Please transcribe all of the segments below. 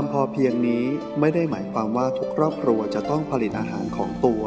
ความพอเพียงนี้ไม่ได้หมายความว่าทุกครอบครัวจะต้องผลิตอาหารของตัว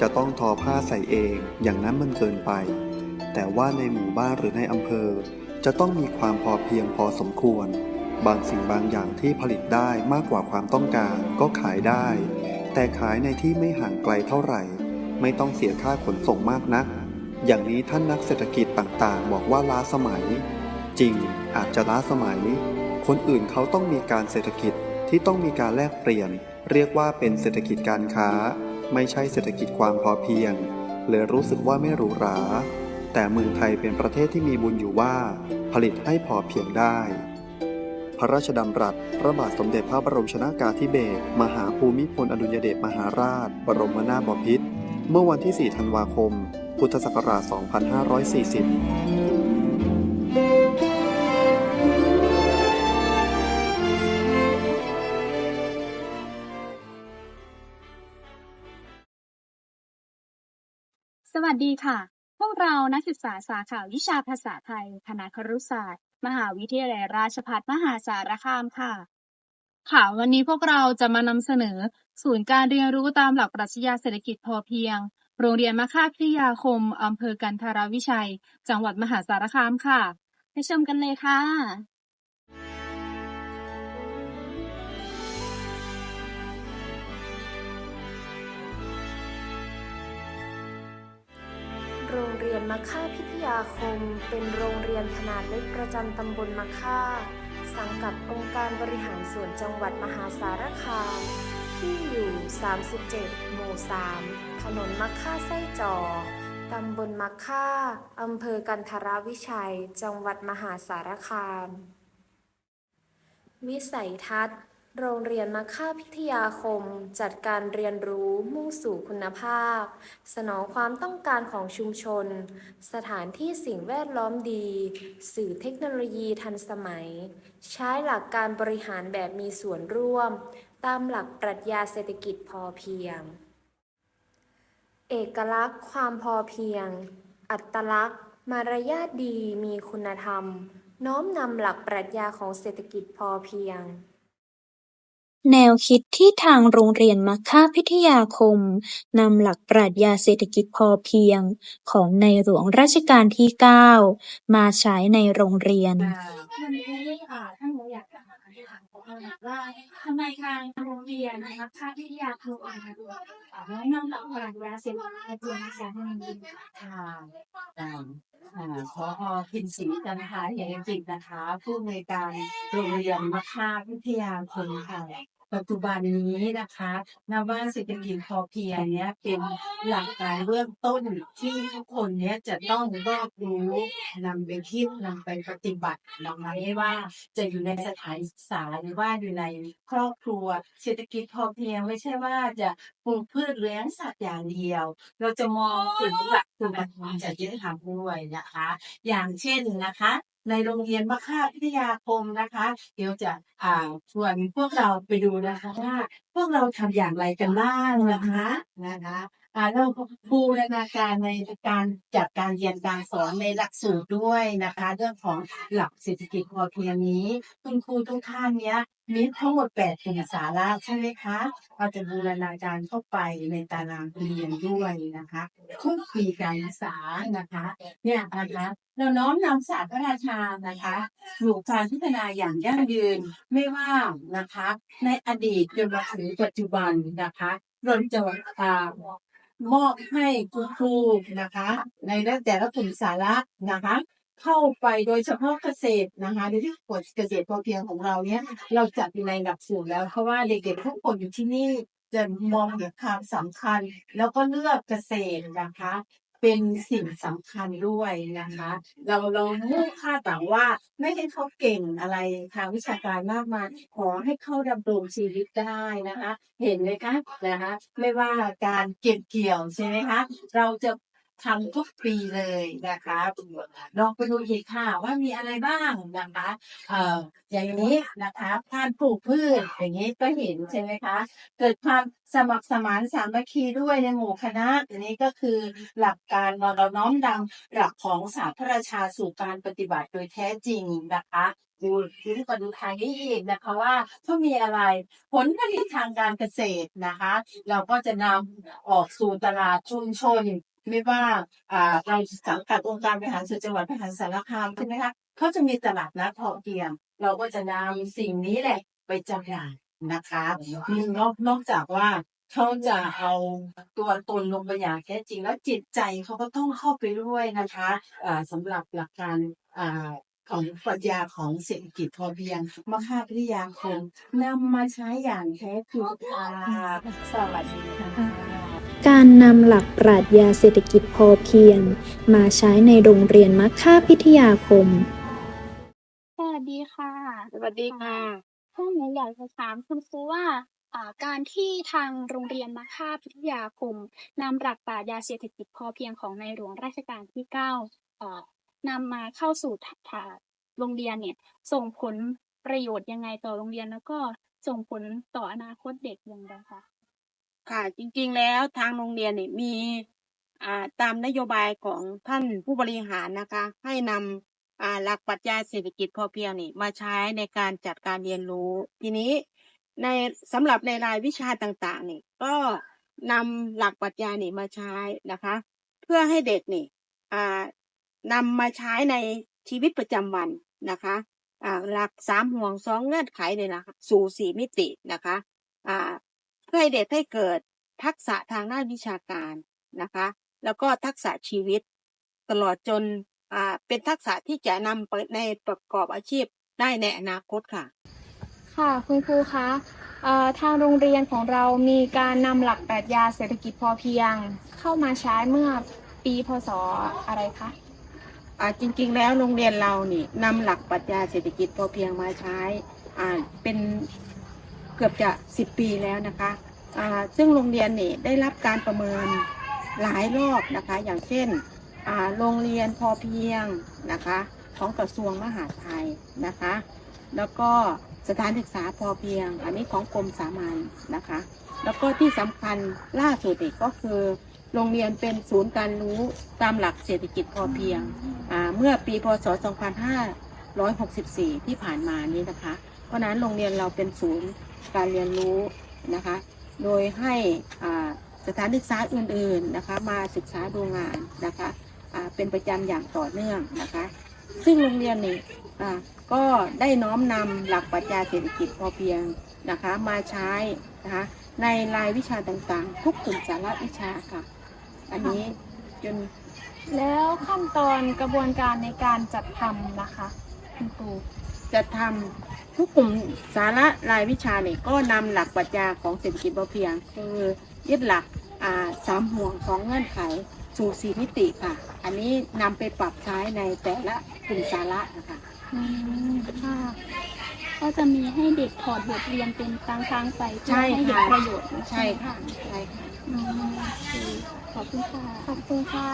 จะต้องทอผ้าใส่เอง อย่างนั้นมันเกินไป แต่ว่าในหมู่บ้านหรือในอำเภอ จะต้องมีความพอเพียงพอสมควร บางสิ่งบางอย่างที่ผลิตได้มากกว่าความต้องการก็ขายได้ แต่ขายในที่ไม่ห่างไกลเท่าไหร่ ไม่ต้องเสียค่าขนส่งมากนัก อย่างนี้ท่านนักเศรษฐกิจต่างๆ บอกว่าล้าสมัย จริงอาจจะล้าสมัย คนอื่นเขาต้องมีการเศรษฐกิจ ที่ต้องมีการแลกเปลี่ยน เรียกว่าเป็นเศรษฐกิจการค้า ไม่ใช่เศรษฐกิจความพอเพียงเลยรู้สึกว่าไม่หรูหรา แต่เมืองไทยเป็นประเทศที่มีบุญอยู่ว่า ผลิตให้พอเพียงได้ พระราชดำรัสพระบาทสมเด็จพระบรมชนากาธิเบศรมหาภูมิพลอดุลยเดชมหาราช บรมนาถบพิตรเมื่อวันที่ 4 ธันวาคม พุทธศักราช 2540 สดีค่ะ พวกเรานักศึกษาสาขาวิชาภาษาไทย คณะครุศาสตร์ มหาวิทยาลัยราชภัฏมหาสารคามค่ะ ค่ะ วันนี้พวกเราจะมานำเสนอ ศูนย์การเรียนรู้ตามหลักปรัชญาเศรษฐกิจพอเพียง โรงเรียนมะค่าพิทยาคมอำเภอกันทารวิชัย จังหวัดมหาสารคามค่ะ ไปชมกันเลยค่ะ โรงเรียนมะค่าพิทยาคม เป็นโรงเรียนขนาดเล็กประจำตำบลมะค่า สังกัดองค์การบริหารส่วนจังหวัดมหาสารคาม ที่อยู่ 37 หมู่ 3 ถนนมะค่าไส้จอตำบลมะค่า อำเภอกันทรวิชัย จังหวัดมหาสารคาม วิสัยทัศน์ โรงเรียนมะค่าพิทยาคม จัดการเรียนรู้มุ่งสู่คุณภาพ สนองความต้องการของชุมชน สถานที่สิ่งแวดล้อมดี สื่อเทคโนโลยีทันสมัย ใช้หลักการบริหารแบบมีส่วนร่วม ตามหลักปรัชญาเศรษฐกิจพอเพียง เอกลักษณ์ความพอเพียง อัตลักษณ์ มารยาทดีมีคุณธรรม น้อมนำหลักปรัชญาของเศรษฐกิจพอเพียง แนวคิดที่ทางโรงเรียนมัคค่าพิทยาคมนำหลักปรัชญาเศรษฐกิจพอเพียงของในหลวงรัชกาลที่9มาใช้ในโรงเรียน นนี้อ่าท่านหนูอยากจะคำถามว่าทำไมทางโรงเรียนนะคะค่าวิทยาครูอ่านอ่าน้องน้องหลักปรัชญาเศรษฐกิจพอเพียงนะคะท่านนี้ค่ะอ่าอ่าขอพินศรีจันทาเหตุกิจนะคะ ผู้อำนวยการโรงเรียนมะค่าวิทยาคมค่ะ ปัจจุบันนี้นะคะนว่าเศรษฐกิจพอเพียงเนี้ยเป็นหลักการเบื้องต้นที่ทุกคนเนี้ยจะต้องรอบรู้นำไปคิดนำไปปฏิบัตินะคะไม่ว่าจะอยู่ในสถานศึกษาหรือว่าอยู่ในครอบครัวเศรษฐกิจพอเพียงไม่ใช่ว่าจะปลูกพืชเลี้ยงสัตว์อย่างเดียว เราจะมองถึงหลักคุณธรรมจริยธรรมด้วยนะคะ อย่างเช่นนะคะ ในโรงเรียนมะค่าพิทยาคมนะคะ เดี๋ยวจะอ่าชวนพวกเราไปดูนะคะว่าพวกเราทำอย่างไรกันบ้างนะคะนะคะอ่าเราบูรณาการในการจัดการเรียนการสอนในหลักสูตรด้วยนะคะ เรื่องของหลักเศรษฐกิจพอเพียงนี้ คุณครูทุกท่านเนี้ยมีทั้งหมดแปดกลุ่มสาระใช่ไหมคะเราจะบูรณาการเข้าไปในตารางเรียนด้วยนะคะทุกปีการศึกษานะคะ เนี่ยนะคะ เราน้อมนำศาสตร์พระราชานะคะสู่การพัฒนาอย่างยั่งยืนไม่ว่านะคะ ในอดีตจนมาถึงปัจจุบันนะคะเราจะอ่ามอบให้คุณครูนะคะ ในแต่ละกลุ่มสาระนะคะ เข้าไปโดยเฉพาะเกษตรนะคะในที่กฎเกษตรพอเพียงของเราเนี่ยเราจัดอยู่ในหลักสูตรแล้วเพราะว่าเด็กๆทุกคนอยู่ที่นี่จะมองเห็นความสำคัญ แล้วก็เลือกเกษตรนะคะ เป็นสิ่งสำคัญด้วยนะคะ เราเรามุ่งคาดหวังว่าไม่ให้เขาเก่งอะไรทางวิชาการมากมายขอให้เขาดำรงชีวิตได้นะคะ เห็นไหมคะนะคะ ไม่ว่าการเก็บเกี่ยวใช่ไหมคะ เราจะ ทำทุกปีเลยนะคะลองไปดูอีกค่ะว่ามีอะไรบ้างนะคะเอ่ออย่างนี้นะคะการปลูกพืชอย่างนี้ก็เห็นใช่ไหมคะ เกิดความสมัครสมานสามัคคีด้วยในหมู่คณะอันนี้ก็คือหลักการเราเราน้อมนำหลักของสาพระราชาสู่การปฏิบัติโดยแท้จริงนะคะดูที่มาดูทางนี้อีกนะคะว่าถ้ามีอะไรผลผลิตทางการเกษตรนะคะ เราก็จะนำออกสู่ตลาดชุมชน ไม่ว่าอ่าเราสังกัดองค์การบริหารส่วนจังหวัดมหาสารคามใช่ไหมคะเขาจะมีตลาดนัดพอเพียง เราก็จะนำสิ่งนี้แหละไปจำหน่ายนะคะนอกนอกจากว่าเขาจะเอาตัวตนลงไปอย่างแท้จริงแล้วจิตใจเขาก็ต้องเข้าไปด้วยนะคะอ่าสำหรับหลักการอ่าของปรัชญาของเศรษฐกิจพอเพียงมหาวิทยาคมนำมาใช้อย่างแท้จริงค่ะสวัสดีค่ะ การนำหลักปรัชญาเศรษฐกิจพอเพียง มาใช้ในโรงเรียนมัคค่าพิทยาคม สวัสดีค่ะ สวัสดีค่ะ พวกหนูอยากจะถามคุณครูว่าอ่า การที่ทางโรงเรียนมัคค่าพิทยาคมนำหลักปรัชญาเศรษฐกิจพอเพียงของในหลวงรัชกาลที่เก้าอ่านำมาเข้าสู่ถถาโรงเรียนเนี่ย ส่งผลประโยชน์ยังไงต่อโรงเรียนแล้วก็ส่งผลต่ออนาคตเด็กอย่างไรคะ ค่ะ จริงๆแล้วทางโรงเรียนเนี่ยมีอ่าตามนโยบายของท่านผู้บริหารนะคะ ให้นำอ่าหลักปรัชญาเศรษฐกิจพอเพียงนี่มาใช้ในการจัดการเรียนรู้ ทีนี้ในสำหรับในรายวิชาต่างๆนี่ก็นำหลักปรัชญานี่มาใช้นะคะ เพื่อให้เด็กนี่อ่านำมาใช้ในชีวิตประจำวันนะคะอ่าหลักสามห่วงสองเงื่อนไขเนี่ยนะคะสู่สี่มิตินะคะอ่า พื่อให้เด็กให้เกิดทักษะทางด้านวิชาการนะคะ แล้วก็ทักษะชีวิต ตลอดจนอ่าเป็นทักษะที่จะนำไปในประกอบอาชีพได้ในอนาคตค่ะ ค่ะคุณครูคะเอ่อทางโรงเรียนของเรามีการนำหลักปรัชญาเศรษฐกิจพอเพียง เข้ามาใช้เมื่อปีพศอะไรคะอ่าจริงๆ แล้วโรงเรียนเรานี่นำหลักปรัชญาเศรษฐกิจพอเพียงมาใช้อ่าเป็นเกือบจะสิบปีแล้วนะคะอ่า ซึ่งโรงเรียนนี่ได้รับการประเมินหลายรอบนะคะ อย่างเช่นโรงเรียนพอเพียงนะคะของกระทรวงมหาดไทยนะคะ แล้วก็สถานศึกษาพอเพียง อันนี้ของกรมสามัญนะคะ แล้วก็ที่สำคัญล่าสุดอีกก็คือ โรงเรียนเป็นศูนย์การรู้ตามหลักเศรษฐกิจพอเพียง เมื่อปีพศ 2564 ที่ผ่านมานี้นะคะ เพราะนั้นโรงเรียนเราเป็นศูนย์การเรียนรู้นะคะ โดยให้สถานศึกษาอื่นๆนะคะมาศึกษาดูงานนะคะเป็นประจำอย่างต่อเนื่องนะคะ ซึ่งโรงเรียนนี่ก็ได้น้อมนำหลักปรัชญาเศรษฐกิจพอเพียงนะคะมาใช้นะคะในรายวิชาต่างๆ ทุกกลุ่มสาระวิชาค่ะ อันนี้จนแล้วขั้นตอนกระบวนการในการจัดทำนะคะคุณครูจะทำ ทุกกลุ่มสาระรายวิชาเนี่ยก็นำหลักปรัชญาของเศรษฐกิจพอเพียง คือยึดหลักอ่าสามห่วงของเงื่อนไขสู่สี่มิติค่ะ อันนี้นำไปปรับใช้ในแต่ละกลุ่มสาระนะคะอืมค่ะก็จะมีให้เด็กถอดบทเรียนเป็นครั้งครั้งๆไปเพื่อใช่ให้เห็นค่ะประโยชน์ใช่ค่ะใช่ค่ะอืมโอเคขอบคุณค่ะขอบคุณค่ะ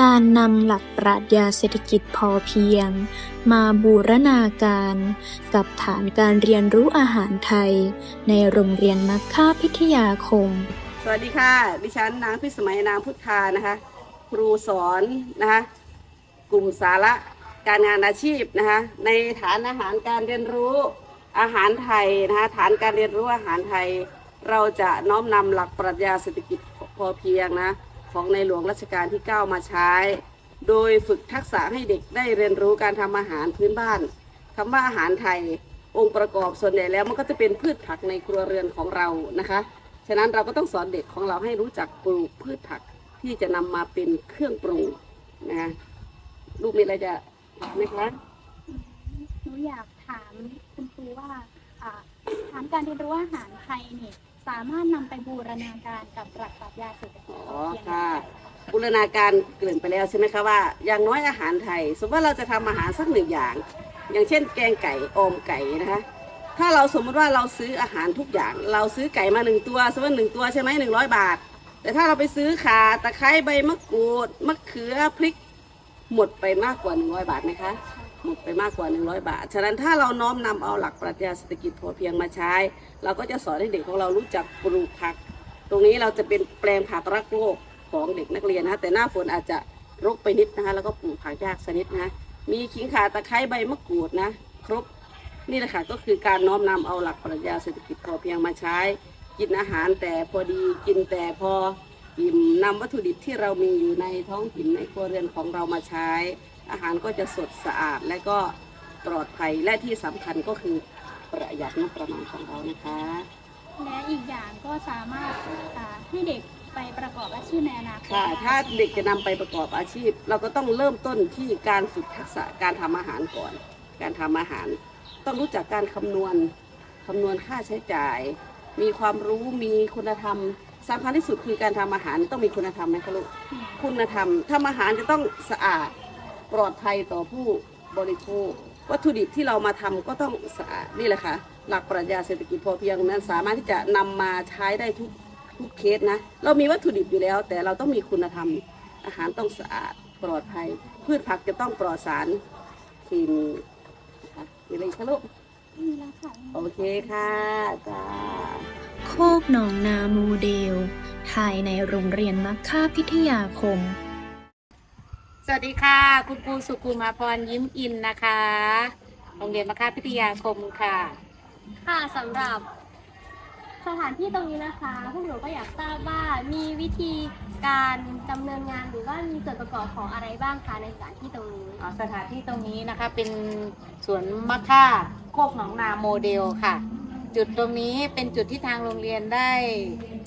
การนำหลักปรัชญาเศรษฐกิจพอเพียง มาบูรณาการ กับฐานการเรียนรู้อาหารไทย ในโรงเรียนมัคค่าพิทยาคม สวัสดีค่ะ ดิฉันนางพิสมัยนามพุทธานะคะ ครูสอนนะคะกลุ่มสาระการงานอาชีพนะคะในฐานอาหารการเรียนรู้อาหารไทยนะคะฐานการเรียนรู้อาหารไทย เราจะน้อมนำหลักปรัชญาเศรษฐกิจพอเพียงนะ ของในหลวงรัชกาลที่ 9 มาใช้ โดยฝึกทักษะให้เด็กได้เรียนรู้การทำอาหารพื้นบ้านคำว่าอาหารไทยองค์ประกอบส่วนใหญ่แล้วมันก็จะเป็นพืชผักในครัวเรือนของเรานะคะ ฉะนั้นเราก็ต้องสอนเด็กของเราให้รู้จักปลูกพืชผักที่จะนำมาเป็นเครื่องปรุงนะลูกมีอะไรจะถามไหมคะหนูอยากถามคุณครูว่าอ่าฐานการเรียนรู้อาหารไทยเนี่ย สามารถนำไปบูรณาการกับหลักปรัชญาเศรษฐกิจพอเพียงค่ะบูรณาการเกริ่นไปแล้วใช่ไหมคะว่า อย่างน้อยอาหารไทย สมมติว่าเราจะทำอาหารสักหนึ่งอย่าง อย่างเช่น แกงไก่ออมไก่นะคะ ถ้าเราสมมติว่าเราซื้ออาหารทุกอย่าง เราซื้อไก่มาหนึ่งตัวสมมติหนึ่งตัวใช่ไหมหนึ่งร้อยบาท แต่ถ้าเราไปซื้อข่าตะไคร้ใบมะกรูดมะเขือพริก หมดไปมากกว่า100บาทไหมคะหมด ไปมากกว่า 100 บาท ฉะนั้นถ้าเราน้อมนำเอาหลักปรัชญาเศรษฐกิจพอเพียงมาใช้ เราก็จะสอนให้เด็กของเรารู้จักปลูกผัก ตรงนี้เราจะเป็นแปลงผักรักโลกของเด็กนักเรียนนะคะแต่หน้าฝนอาจจะรกไปนิดนะคะแล้วก็ปลูกผักยากสนิดนะมีขิงข่าตะไคร้ใบมะกรูดนะครบนี่แหละค่ะก็คือการน้อมนำเอาหลักปรัชญาเศรษฐกิจพอเพียงมาใช้ กินอาหารแต่พอดีกินแต่พออิ่มนำวัตถุดิบที่เรามีอยู่ในท้องถิ่นในครัวเรือนของเรามาใช้ อาหารก็จะสดสะอาดและก็ปลอดภัยและที่สำคัญก็คือประหยัดงบประมาณของเรานะคะ และอีกอย่างก็สามารถอ่าให้เด็กไปประกอบอาชีพในอนาคตค่ะได้ถ้าเด็กจะนำไปประกอบอาชีพ เราก็ต้องเริ่มต้นที่การฝึกทักษะการทำอาหารก่อน การทำอาหาร ต้องรู้จักการคำนวณคำนวณค่าใช้จ่าย มีความรู้มีคุณธรรมสำคัญที่สุดคือการทำอาหารต้องมีคุณธรรมไหมคะลูก คุณธรรมทำอาหารจะต้องสะอาด ปลอดภัยต่อผู้บริโภค วัตถุดิบที่เรามาทำก็ต้องสะอาดนี่แหละค่ะ หลักปรัชญาเศรษฐกิจพอเพียงนั้นสามารถที่จะนำมาใช้ได้ทุกทุกเคสนะ เรามีวัตถุดิบอยู่แล้ว แต่เราต้องมีคุณธรรม อาหารต้องสะอาดปลอดภัย พืชผักจะต้องปลอดสารเคมีนะคะมีอะไรอีกคะลูกมีแล้วค่ะโอเคค่ะจ้าโคกหนองนาโมเดล ภายในโรงเรียนมัคค่าพิทยาคม สวัสดีค่ะ คุณครูสุกุมาพรยิ้มอินนะคะ โรงเรียนมะค่าพิทยาคมค่ะ ค่ะสำหรับสถานที่ตรงนี้นะคะพวกหนูก็อยากทราบว่ามีวิธีการดำเนินงานหรือว่ามีส่วนประกอบของอะไรบ้างคะในสถานที่ตรงนี้ อ๋อสถานที่ตรงนี้นะคะเป็นสวนมะค่าโคกหนองนาโมเดลค่ะ จุดตรงนี้เป็นจุดที่ทางโรงเรียนได้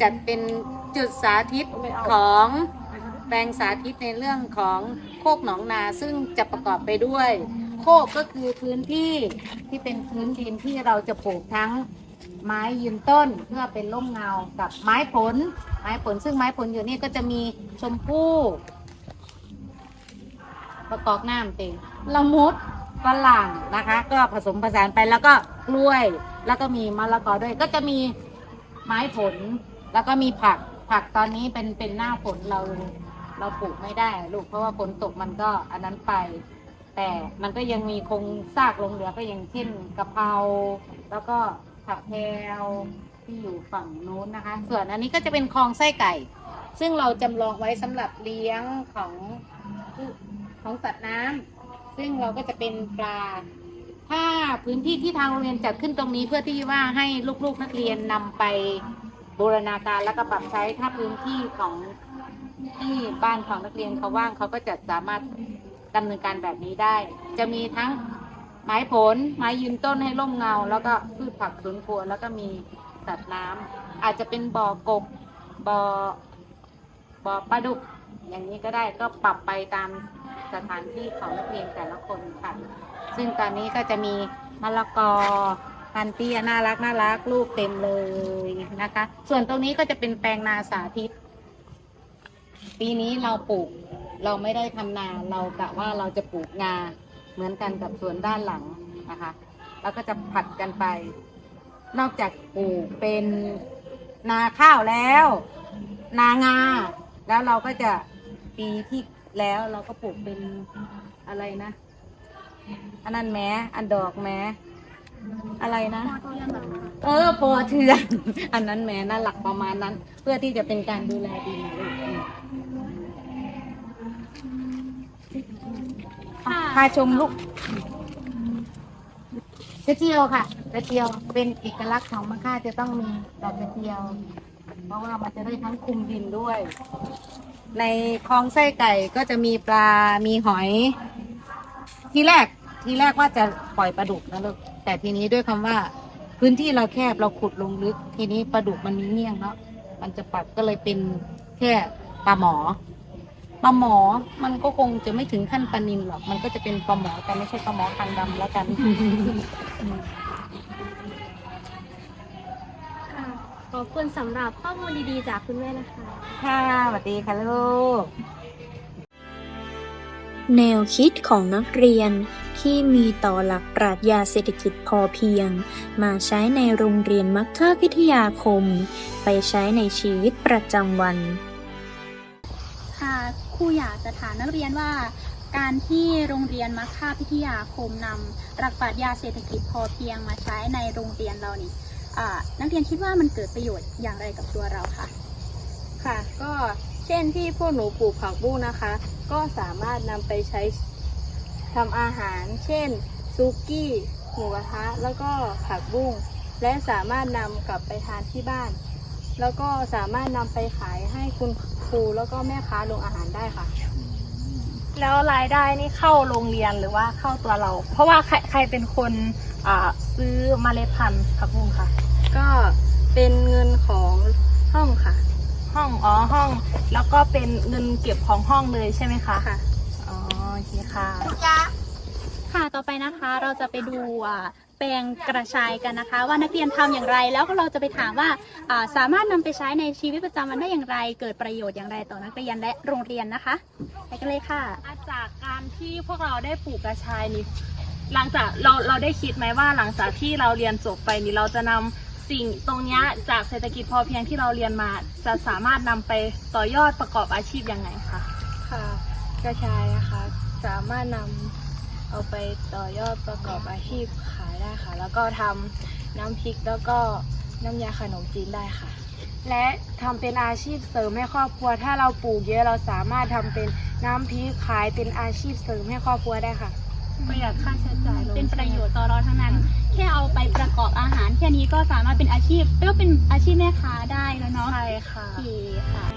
จัดเป็นจุดสาธิตของ แปลงสาธิตในเรื่องของโคกหนองนาซึ่งจะประกอบไปด้วย โคกก็คือพื้นที่ที่เป็นพื้นดินที่เราจะปลูกทั้งไม้ยืนต้นเพื่อเป็นร่มเงากับไม้ผล ไม้ผลซึ่งไม้ผลอยู่นี่ก็จะมีชมพู่ประกอบน้ำเต็งละมุดฝรั่งนะคะ ก็ผสมผสานไปแล้วก็กล้วย แล้วก็มีมะละกอด้วย ก็จะมีไม้ผล แล้วก็มีผักผักตอนนี้เป็นเป็นหน้าฝนเรา เราปลูกไม่ได้ลูกเพราะว่าฝนตกมันก็อันนั้นไป แต่มันก็ยังมีคงซากลงเหลือก็อย่างเช่นกะเพราแล้วก็ผักแพรวที่อยู่ฝั่งนู้นนะคะ ส่วนอันนี้ก็จะเป็นคลองไส้ไก่ ซึ่งเราจำลองไว้สำหรับเลี้ยงของของสัตว์น้ำซึ่งเราก็จะเป็นปลา ถ้าพื้นที่ที่ทางโรงเรียนจัดขึ้นตรงนี้เพื่อที่ว่าให้ลูกๆนักเรียนนำไปบูรณาการแล้วก็ปรับใช้ถ้าพื้นที่ของ ที่บ้านของนักเรียนเขาว่างเขาก็จะสามารถดำเนินการแบบนี้ได้ จะมีทั้งไม้ผล ไม้ยืนต้นให้ร่มเงา แล้วก็พืชผักสวนครัวแล้วก็มีสัตว์น้ำอาจจะเป็นบ่อกบบ่อบ่อปลาดุก อย่างนี้ก็ได้ก็ปรับไปตามสถานที่ของนักเรียนแต่ละคนค่ะ ซึ่งตอนนี้ก็จะมีมะละกอพันเตี้ยน่ารักน่ารักลูกเต็มเลยนะคะ ส่วนตรงนี้ก็จะเป็นแปลงนาสาธิต ปีนี้เราปลูกเราไม่ได้ทำนาเรากะว่าเราจะปลูกงาเหมือนกันกับสวนด้านหลังนะคะแล้วก็จะผัดกันไป นอกจากปลูกเป็นนาข้าวแล้ว นางา แล้วเราก็จะปีที่แล้วเราก็ปลูกเป็นอะไรนะอันนั้นแม้อันดอกแม้อะไรนะ เออปอเทือน อันนั้นแม้น่าหลักประมาณนั้น เพื่อที่จะเป็นการดูแลดินนะลูกอืม ค่ะ พาชมลูกกระเจียวค่ะกระเจียวเป็นเอกลักษณ์ของมะค่าจะต้องมีดอกกระเจียว เพราะว่ามันจะได้ทั้งคุมดินด้วย ในคลองไส้ไก่ก็จะมีปลา มีหอย ทีแรกทีแรกว่าจะปล่อยปลาดุกนะลูกแต่ทีนี้ด้วยคำว่า พื้นที่เราแคบเราขุดลงลึก ทีนี้ปลาดุกมันมีเงี้ยงเนาะมันจะปรับก็เลยเป็นแค่ปลาหมอ ปลาหมอมันก็คงจะไม่ถึงขั้นปลานินหรอก มันก็จะเป็นปลาหมอแต่ไม่ใช่ปลาหมอคางดำแล้วกันค่ะขอบคุณสำหรับข้อมูลดีๆ จากคุณแม่นะคะ ค่ะสวัสดีค่ะลูก แนวคิดของนักเรียนที่มีต่อหลักปรัชญาเศรษฐกิจพอเพียง มาใช้ในโรงเรียนมัคค่าพิทยาคม ไปใช้ในชีวิตประจำวัน ครูอยากจะถามนักเรียนว่า การที่โรงเรียนมัคคาพิทยาคมนำหลักปรัชญาเศรษฐกิจพอเพียงมาใช้ในโรงเรียนเรานี่นักเรียนคิดว่ามันเกิดประโยชน์อย่างไรกับตัวเราคะค่ะ ก็เช่นที่พวกหนูปลูกผักบุ้งนะคะ ก็สามารถนำไปใช้ทำอาหาร เช่นซุกี้หมูกระทะแล้วก็ผักบุ้งและสามารถนำกลับไปทานที่บ้าน แล้วก็สามารถนำไปขายให้คุณครูแล้วก็แม่ค้าโรงอาหารได้ค่ะ แล้วรายได้นี่เข้าโรงเรียนหรือว่าเข้าตัวเรา เพราะว่าใครใครเป็นคนอ่าซื้อเมล็ดพันธุ์ผักบุ้งค่ะ ก็เป็นเงินของห้องค่ะ ห้องอ๋อห้อง แล้วก็เป็นเงินเก็บของห้องเลยใช่ไหมคะค่ะอ๋อโอเคค่ะ ค่ะ ต่อไปนะคะเราจะไปดูอ่า แปลงกระชายกันนะคะ ว่านักเรียนทำอย่างไรแล้วก็เราจะไปถามว่าอ่าสามารถนำไปใช้ในชีวิตประจำวันได้อย่างไร เกิดประโยชน์อย่างไรต่อนักเรียนและโรงเรียนนะคะไปกันเลยค่ะ จากการที่พวกเราได้ปลูกกระชายนี่หลังจากเราเราได้คิดไหมว่าหลังจากที่เราเรียนจบไปนี่เราจะนำสิ่งตรงเนี้ยจากเศรษฐกิจพอเพียงที่เราเรียนมาจะสามารถนำไปต่อยอดประกอบอาชีพยังไงคะค่ะกระชายนะคะสามารถนำ เอาไปต่อยอดประกอบอาชีพขายได้ค่ะ แล้วก็ทำน้ำพริกแล้วก็น้ำยาขนมจีนได้ค่ะ และทำเป็นอาชีพเสริมให้ครอบครัว ถ้าเราปลูกเยอะเราสามารถทำเป็นน้ำพริกขายเป็นอาชีพเสริมให้ครอบครัวได้ค่ะ ประหยัดค่าใช้จ่ายลง เป็นประโยชน์ต่อเราทั้งนั้น แค่เอาไปประกอบอาหาร แค่นี้ก็สามารถเป็นอาชีพเรียกว่าเป็นอาชีพแม่ค้าได้แล้วเนาะใช่ค่ะ โอเคค่ะ